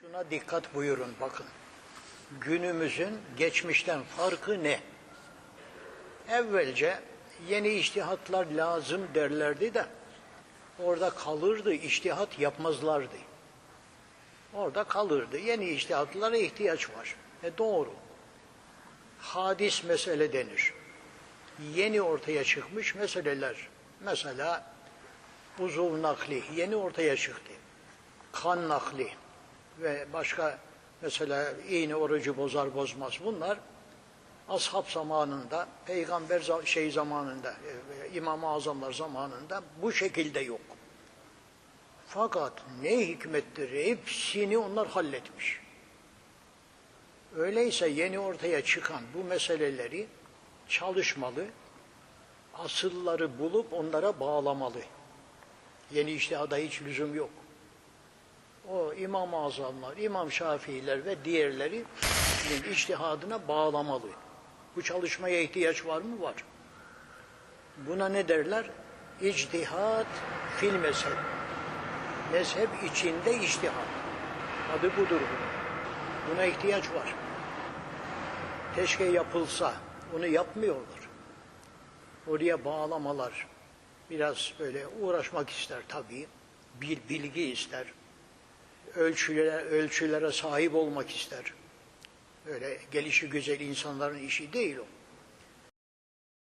Şuna dikkat buyurun bakın. Günümüzün geçmişten farkı ne? Evvelce yeni iştihatlar lazım derlerdi de orada kalırdı, iştihat yapmazlardı. Orada kalırdı. Yeni iştihatlara ihtiyaç var. E doğru. Hadis mesele denir. Yeni ortaya çıkmış meseleler. Mesela uzuv nakli yeni ortaya çıktı. Kan nakli ve başka mesela iğne orucu bozar bozmaz bunlar ashab zamanında, peygamber şey zamanında, e, İmam-ı Azamlar zamanında bu şekilde yok. Fakat ne hikmettir hepsini onlar halletmiş. Öyleyse yeni ortaya çıkan bu meseleleri çalışmalı, asılları bulup onlara bağlamalı. Yeni iştihada hiç lüzum yok. O İmam-ı Azamlar, İmam Şafiiler ve diğerleri iştihadına bağlamalı. Bu çalışmaya ihtiyaç var mı? Var. Buna ne derler? İctihat fil mezhep. Mezhep içinde iştihat. Adı budur bunun. Buna ihtiyaç var. Keşke yapılsa. Onu yapmıyorlar. Oraya bağlamalar. Biraz böyle uğraşmak ister tabii. Bir bilgi ister. Ölçülere, ölçülere sahip olmak ister. Öyle gelişi güzel insanların işi değil o.